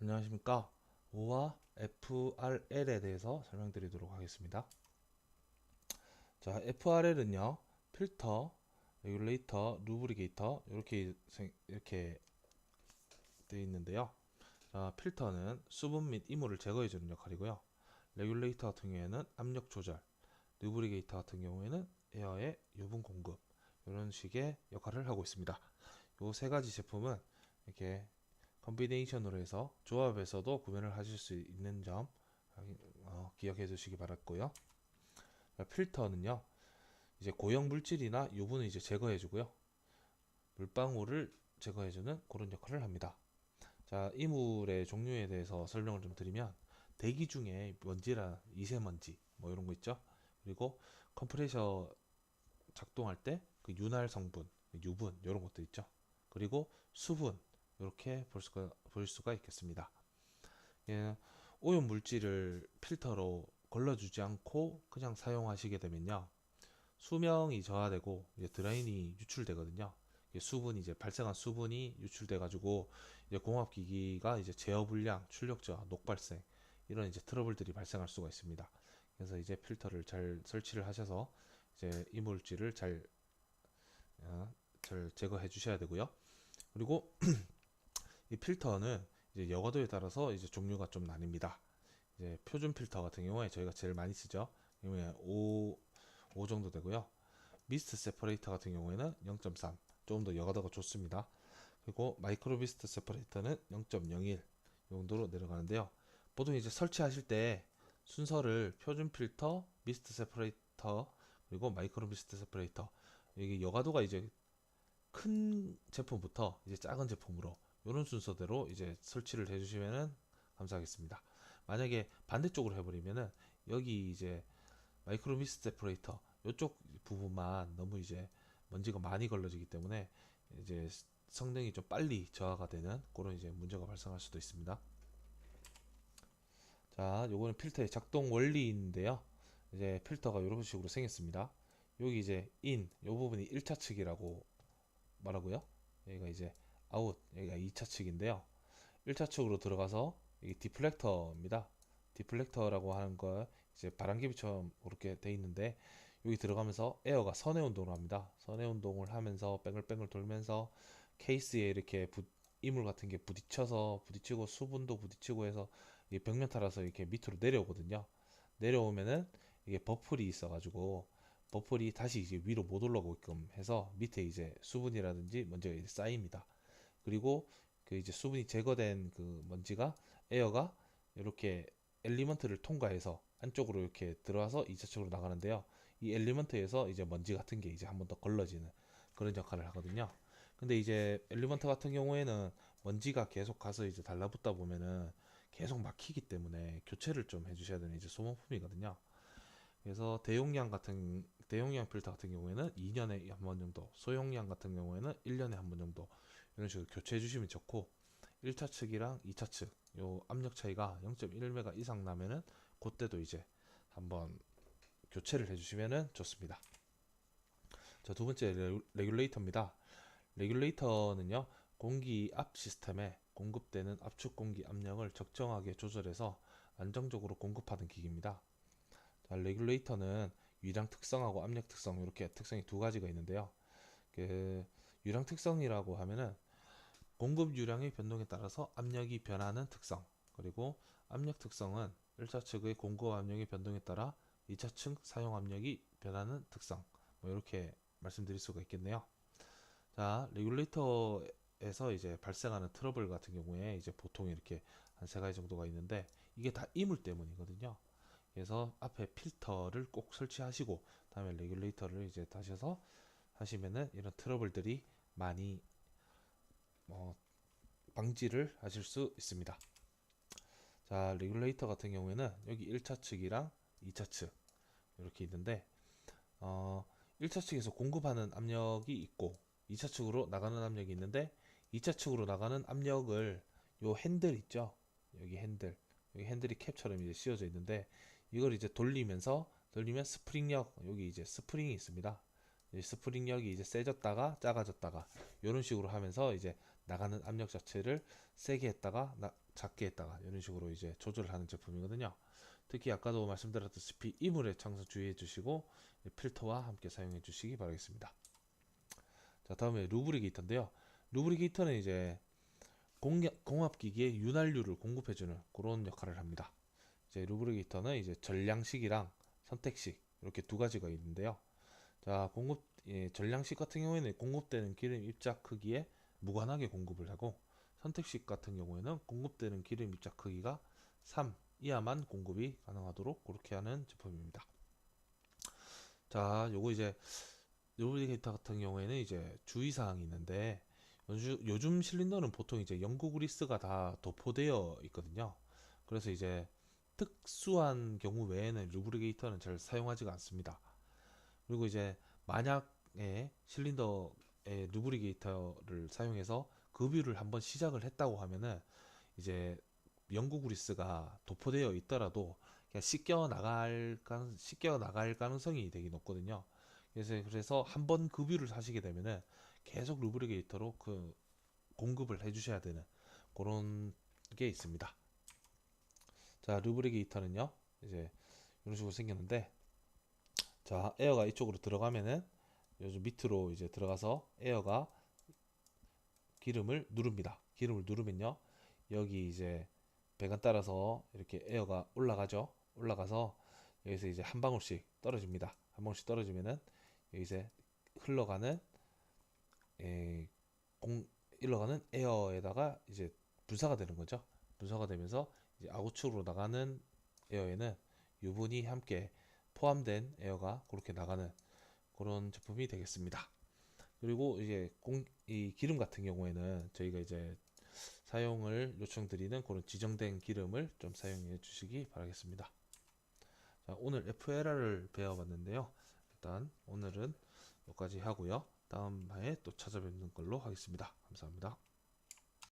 안녕하십니까. O와 FRL에 대해서 설명드리도록 하겠습니다. 자, FRL은요, 필터, 레귤레이터, 루브리게이터, 이렇게, 생- 이렇게 되어 있는데요. 자, 필터는 수분 및 이물을 제거해 주는 역할이고요. 레귤레이터 같은 경우에는 압력 조절, 루브리게이터 같은 경우에는 에어의 유분 공급, 이런 식의 역할을 하고 있습니다. 이 세 가지 제품은 이렇게 컨비네이션으로 해서 조합에서도 구매를 하실 수 있는 점 어, 기억해 두시기 바랐고요. 자, 필터는요, 이제 고형 물질이나 유분을 이제 제거해 주고요. 물방울을 제거해 주는 그런 역할을 합니다. 자, 이물의 종류에 대해서 설명을 좀 드리면 대기 중에 먼지라 미세먼지 뭐 이런 거 있죠. 그리고 컴프레셔 작동할 때 그 윤활 성분, 유분 이런 것도 있죠. 그리고 수분 이렇게 볼 수가 볼 수가 있겠습니다. 예, 오염 물질을 필터로 걸러주지 않고 그냥 사용하시게 되면요, 수명이 저하되고 이제 드라인이 유출되거든요. 수분이 이제 발생한 수분이 유출돼 가지고 이제 공업 기기가 이제 제어 불량, 출력 저하, 녹 발생 이런 이제 트러블들이 발생할 수가 있습니다. 그래서 이제 필터를 잘 설치를 하셔서 이제 이물질을 잘, 어, 잘 제거해 주셔야 되고요. 그리고 이 필터는 이제 여과도에 따라서 이제 종류가 좀 나뉩니다. 이제 표준 필터 같은 경우에 저희가 제일 많이 쓰죠. 이게 5, 5 정도 되고요. 미스트 세퍼레이터 같은 경우에는 0.3, 조금 더 여과도가 좋습니다. 그리고 마이크로 미스트 세퍼레이터는 0.01 정도로 내려가는데요. 보통 이제 설치하실 때 순서를 표준 필터, 미스트 세퍼레이터, 그리고 마이크로 미스트 세퍼레이터 이게 여과도가 이제 큰 제품부터 이제 작은 제품으로 이런 순서대로 이제 설치를 해주시면은 감사하겠습니다. 만약에 반대쪽으로 해버리면은 여기 이제 마이크로 미스트 세퍼레이터 이쪽 부분만 너무 이제 먼지가 많이 걸러지기 때문에 이제 성능이 좀 빨리 저하가 되는 그런 이제 문제가 발생할 수도 있습니다. 자, 요거는 필터의 작동 원리인데요. 이제 필터가 이런 식으로 생겼습니다. 여기 이제 인, 요 부분이 1차 측이라고 말하고요. 여기가 이제 아웃, 여기가 2차 측인데요. 1차 측으로 들어가서 이게 디플렉터입니다. 디플렉터라고 하는 거 이제 바람개비처럼 그렇게 돼 있는데 여기 들어가면서 에어가 선의 운동을 합니다. 선의 운동을 하면서 뺑글뺑글 돌면서 케이스에 이렇게 부, 이물 같은 게 부딪혀서 부딪히고 수분도 부딪히고 해서 이 벽면 따라서 이렇게 밑으로 내려오거든요. 내려오면은 이게 버플이 있어 가지고 버플이 다시 이제 위로 못 올라오게끔 해서 밑에 이제 수분이라든지 이제 쌓입니다. 그리고 그 이제 수분이 제거된 그 먼지가 에어가 이렇게 엘리먼트를 통과해서 안쪽으로 이렇게 들어와서 2차측으로 나가는데요. 이 엘리먼트에서 이제 먼지 같은 게 이제 한 번 더 걸러지는 그런 역할을 하거든요. 근데 이제 엘리먼트 같은 경우에는 먼지가 계속 가서 이제 달라붙다 보면은 계속 막히기 때문에 교체를 좀 해주셔야 되는 이제 소모품이거든요. 그래서 대용량 같은 대용량 필터 같은 경우에는 2년에 한 번 정도, 소용량 같은 경우에는 1년에 한 번 정도 이런 식으로 교체해 주시면 좋고 1차 측이랑 2차 측 요 압력 차이가 0.1메가 이상 나면은 그때도 이제 한번 교체를 해 주시면은 좋습니다. 자, 두 번째 레- 레귤레이터입니다. 레귤레이터는요. 공기 압 시스템에 공급되는 압축 공기 압력을 적정하게 조절해서 안정적으로 공급하는 기기입니다. 자, 레귤레이터는 유량 특성하고 압력 특성 이렇게 특성이 두 가지가 있는데요. 그 유량 특성이라고 하면은 공급 유량의 변동에 따라서 압력이 변하는 특성 그리고 압력 특성은 1차 측의 공급 압력의 변동에 따라 2차 측 사용 압력이 변하는 특성 뭐 이렇게 말씀드릴 수가 있겠네요. 자, 레귤레이터에서 이제 발생하는 트러블 같은 경우에 이제 보통 이렇게 한 세 가지 정도가 있는데 이게 다 이물 때문이거든요. 그래서 앞에 필터를 꼭 설치하시고 다음에 레귤레이터를 이제 다셔서 하시면은 이런 트러블들이 많이 어, 방지를 하실 수 있습니다. 자, 레귤레이터 같은 경우에는 여기 1차 측이랑 2차 측 이렇게 있는데 어, 1차 측에서 공급하는 압력이 있고 2차 측으로 나가는 압력이 있는데 2차 측으로 나가는 압력을 요 핸들 있죠? 여기 핸들 여기 핸들이 캡처럼 이제 씌워져 있는데 이걸 이제 돌리면서 돌리면 스프링력 여기 이제 스프링이 있습니다. 이 스프링력이 이제 세졌다가 작아졌다가 이런 식으로 하면서 이제 나가는 압력 자체를 세게 했다가 나- 작게 했다가 이런 식으로 이제 조절을 하는 제품이거든요. 특히 아까도 말씀드렸다시피 이물에 항상 주의해 주시고 필터와 함께 사용해 주시기 바라겠습니다. 자, 다음에 루브리게이터인데요. 루브리게이터는 이제 공약, 공합기기에 윤활유를 공급해주는 그런 역할을 합니다. 이제 루브리게이터는 이제 전량식이랑 선택식 이렇게 두 가지가 있는데요. 자, 공급 예, 전량식 같은 경우에는 공급되는 기름 입자 크기에 무관하게 공급을 하고 선택식 같은 경우에는 공급되는 기름 입자 크기가 3 이하만 공급이 가능하도록 그렇게 하는 제품입니다. 자, 요거 이제 루브리게이터 같은 경우에는 이제 주의 사항이 있는데 요즘 실린더는 보통 이제 영구 그리스가 다 도포되어 있거든요. 그래서 이제 특수한 경우 외에는 루브리게이터는 잘 사용하지가 않습니다. 그리고 이제 만약에 실린더에 루브리게이터를 사용해서 급유를 한번 시작을 했다고 하면은 이제 영구 그리스가 도포되어 있더라도 그냥 씻겨 나갈 가 씻겨 나갈 가능성이 되게 높거든요. 그래서 그래서 한 번 급유를 하시게 되면은 계속 루브리게이터로 그 공급을 해주셔야 되는 그런 게 있습니다. 자, 루브리게이터는요, 이제 이런 식으로 생겼는데, 자, 에어가 이쪽으로 들어가면은 요즘 밑으로 이제 들어가서 에어가 기름을 누릅니다. 기름을 누르면요, 여기 이제 배관 따라서 이렇게 에어가 올라가죠. 올라가서 여기서 이제 한 방울씩 떨어집니다. 한 방울씩 떨어지면은 여기서 흘러가는 에, 공 흘러가는 에어에다가 이제 분사가 되는 거죠. 분사가 되면서 아우축으로 나가는 에어에는 유분이 함께 포함된 에어가 그렇게 나가는 그런 제품이 되겠습니다. 그리고 이제 공, 이 기름 같은 경우에는 저희가 이제 사용을 요청드리는 그런 지정된 기름을 좀 사용해 주시기 바라겠습니다. 자, 오늘 FLR을 배워봤는데요. 일단 오늘은 여기까지 하고요. 다음 화에 또 찾아뵙는 걸로 하겠습니다. 감사합니다.